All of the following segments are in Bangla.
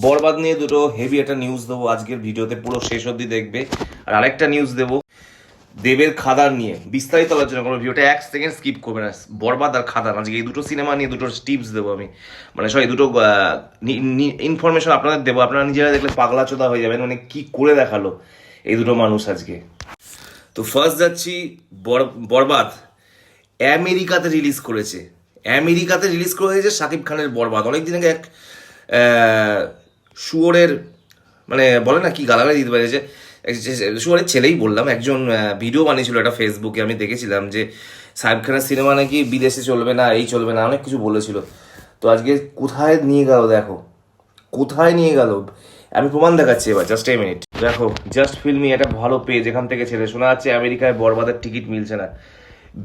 বরবাদ নিয়ে দুটো হেভি একটা নিউজ দেবো। আজকের ভিডিওতে পুরো শেষ অবধি দেখবে। আর আরেকটা নিউজ দেবো দেবের খাদার নিয়ে। বিস্তারিত আলোচনা করব ভিডিওটা। এক সেকেন্ড স্কিপ করবে না। বরবাদ আর খাদার। আজকে এই দুটো সিনেমা নিয়ে দুটো টিপস দেবো আমি। মানে সব এই দুটো ইনফরমেশন আপনাদের দেবো। আপনারা নিজেরা দেখলে পাগলা চোদা হয়ে যাবেন। মানে কি করে দেখাল এই দুটো মানুষ আজকে? তো ফার্স্ট যাচ্ছি, বর- বরবাদ আমেরিকাতে রিলিজ করেছে। আমেরিকাতে রিলিজ করেছে শাকিব খানের বরবাদ। অনেকদিন আগে এক শুয়োরের মানে বলে না কি গালাগালি দিতে পারে, যে এক শুয়োরের ছেলেই বললাম, একজন ভিডিও বানিয়েছিল একটা ফেসবুকে আমি দেখেছিলাম যে সাহেব খানের সিনেমা নাকি বিদেশে চলবে না, এই চলবে না, অনেক কিছু বলেছিল। তো আজকে কোথায় নিয়ে গেল দেখো, কোথায় নিয়ে গেল? আমি প্রমাণ দেখাচ্ছি এবার জাস্ট এ মিনিট দেখো জাস্ট ফিল্মি একটা ভালো পেজ এখান থেকে ছেড়ে। শোনা যাচ্ছে আমেরিকায় বরবাদের টিকিট মিলছে না।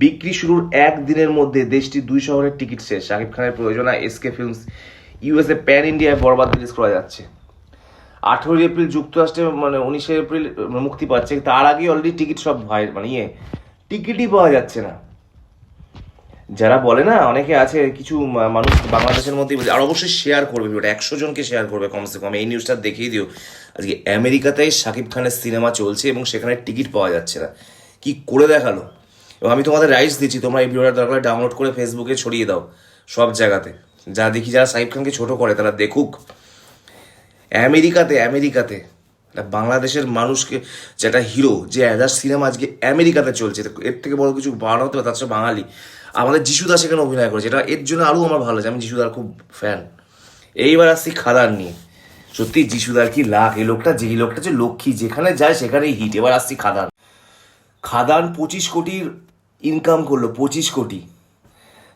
বিক্রি শুরুর একদিনের মধ্যে দেশটির দুই শহরের টিকিট শেষ। শাকিব খানের প্রয়োজনা এসকে ফিল্মস ইউএসএ প্যান ইন্ডিয়ায় বরবাদ রিলিজ করা যাচ্ছে। আঠেরোই এপ্রিল যুক্তরাষ্ট্রে মানে উনিশে এপ্রিল মুক্তি পাচ্ছে। তার আগে অলরেডি টিকিট সব ভাই মানে ইয়ে টিকিটই পাওয়া যাচ্ছে না। যারা বলে না, অনেকে আছে, কিছু মানুষ বাংলাদেশের মধ্যেই বলে, আর অবশ্যই শেয়ার করবে একশো জনকে শেয়ার করবে কমসে কম এই নিউজটা দেখিয়ে দিও। আজকে আমেরিকাতে শাকিব খানের সিনেমা চলছে এবং সেখানে টিকিট পাওয়া যাচ্ছে না। কি করে দেখাল? এবং আমি তোমাদের রাইটস দিচ্ছি, তোমরা এই ভিডিওটা দরকার ডাউনলোড করে ফেসবুকে ছড়িয়ে দাও, সব জায়গাতে। যা দেখি, যারা শাকিব খানকে ছোট করে, তারা দেখুক। আমেরিকাতে আমেরিকাতে বাংলাদেশের মানুষকে যেটা হিরো যে অ্যাজার সিনেমা আজকে আমেরিকাতে চলছে এর থেকে বড় কিছু বাড়ানো হতে তার সাথে বাঙালি। আমাদের যিশুদা সেখানে অভিনয় করেছে, এটা এর জন্য আরও আমার ভালো লাগে আমি যিশুদার খুব ফ্যান এইবার আসছি খাদার নিয়ে। সত্যি যিশুদার কি লাখ, এই লোকটা যে, এই লোকটা যে লক্ষ্মী, যেখানে যায় সেখানেই হিট এবার আসছি খাদান। খাদান পঁচিশ কোটির ইনকাম করল, পঁচিশ কোটি।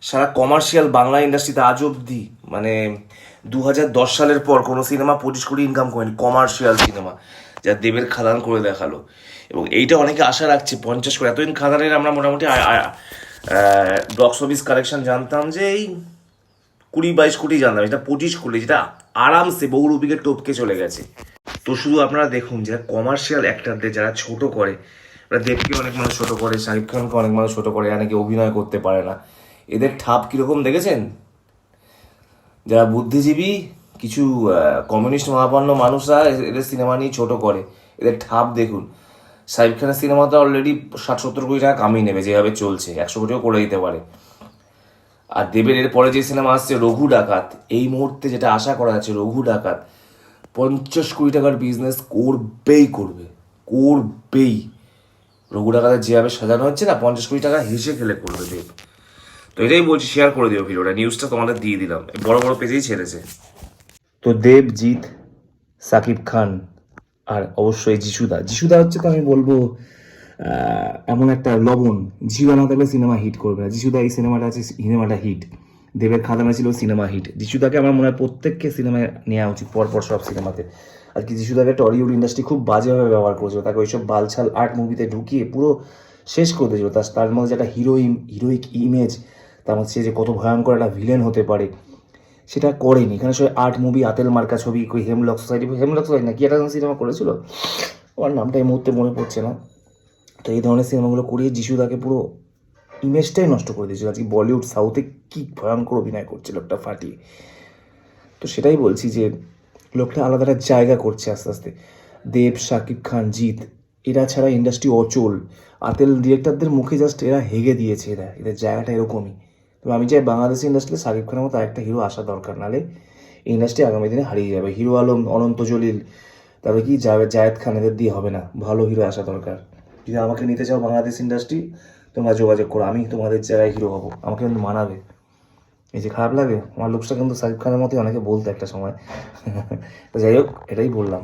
সারা কমার্শিয়াল বাংলা ইন্ডাস্ট্রিতে আজ অবধি মানে দু সালের পর কোনো সিনেমা পঁচিশ কোটি ইনকাম করেনি কমার্শিয়াল সিনেমা যা দেবের খাদান করে দেখাল। এবং এইটা অনেকে আশা রাখছে, পঞ্চাশ কোটি, এতদিন খাদানের আমরা মোটামুটি বক্স অফিস কালেকশন জানতাম যে এই কুড়ি বাইশ কোটি জানতাম, এটা পঁচিশ কোটি, যেটা আরামসে বহুরূপীকে টপকে চলে গেছে। তো শুধু আপনারা দেখুন, যারা কমার্শিয়াল অ্যাক্টারদের যারা ছোট করে, ওরা দেবকে অনেক মানুষ ছোট করে শাহিদ খানকে অনেক মানুষ ছোট করে অনেকে অভিনয় করতে পারে না। এদের ঠাপ কীরকম দেখেছেন? যারা বুদ্ধিজীবী, কিছু কমিউনিস্ট মহাপন্ন মানুষরা এদের সিনেমা নিয়ে ছোট করে। এদের ঠাপ দেখুন। সাহিব খানের সিনেমাটা অলরেডি ষাট সত্তর কোটি টাকা কামিয়ে নেবে, যেভাবে চলছে। একশো কোটিও করে দিতে পারে। আর দেবের এর পরে যে সিনেমা আসছে, রঘু ডাকাত, এই মুহূর্তে যেটা আশা করা যাচ্ছে, রঘু ডাকাত পঞ্চাশ কোটি টাকার বিজনেস করবেই করবে। করবেই। রঘু ডাকাতের যেভাবে সাজানো হচ্ছে না, পঞ্চাশ কোটি টাকা হেসে খেলে করবে দেব। তো এটাই বলছি শেয়ার করে দিও ভিডিওটা নিউজটা তোমাদের দিয়ে দিলাম। বড় বড় পেজেই ছেড়েছে। তো দেবজিৎ, সাকিব খান আর অবশ্যই যিশুদা। যিশুদা হচ্ছে তো আমি বলব এমন একটা লবণ। যিশুদা না থাকলে সিনেমা হিট করবে না। যিশুদা এই সিনেমাটা আছে সিনেমাটা হিট দেবের খাদানা ছিল সিনেমা হিট যিশুদাকে আমার মনে হয় প্রত্যেককে সিনেমায় নেওয়া উচিত, পরপর সব সিনেমাতে আর কি যিশুদাকে টলিউড ইন্ডাস্ট্রি খুব বাজেভাবে ব্যবহার করেছিল। তাকে ওইসব বালছাল আর্ট মুভিতে ঢুকিয়ে পুরো শেষ করে দিয়েছিল। তার তার মধ্যে একটা হিরোইন হিরোইক ইমেজ তার মধ্যে যে কত ভয়ঙ্কর একটা ভিলেন হতে পারে, সেটা করেনি। এখানে সবাই আর্ট মুভি আতেল মার্কা ছবি হেমলক সোসাইটি হেমলক সোসাইটি না কি একটা সিনেমা করেছিল? আমার নামটা এই মুহূর্তে মনে পড়ছে না। তো এই ধরনের সিনেমাগুলো করিয়ে যিশুদাকে পুরো ইমেজটাই নষ্ট করে দিয়েছিল। আজকে বলিউড সাউথে কী ভয়ঙ্কর অভিনয় করছিল লোকটা ফাটিয়ে তো সেটাই বলছি যে, লোকটা আলাদা একটা জায়গা করছে আস্তে আস্তে। দেব শাকিব খান, জিৎ, এরা ছাড়া ইন্ডাস্ট্রি অচল। আতেল ডিরেক্টরদের মুখে জাস্ট এরা হেগে দিয়েছে এরা। এদের জায়গাটা এরকমই। তো আমি চাই বাংলাদেশ ইন্ডাস্ট্রিতে শাকিব খানের মতো একটা হিরো আসা দরকার। নালে ইন্ডাস্ট্রি আগামী দিনে হারিয়ে যাবে। হিরো আলম, অনন্ত জলিল, তারপরে কি জাভেদ, জায়েদ খান এদের দিয়ে হবে না। ভালো হিরো আসা দরকার। যদি আমাকে নিতে চাও বাংলাদেশ ইন্ডাস্ট্রি তোমরা যোগাযোগ করো। আমি তোমাদের জায়গায় হিরো হব। আমাকে কিন্তু মানাবে। এই যে খারাপ লাগে, আমার লুকসটা কিন্তু সাকিব খানের মতোই অনেকে বলতো একটা সময়। তো যাই হোক, এটাই বললাম।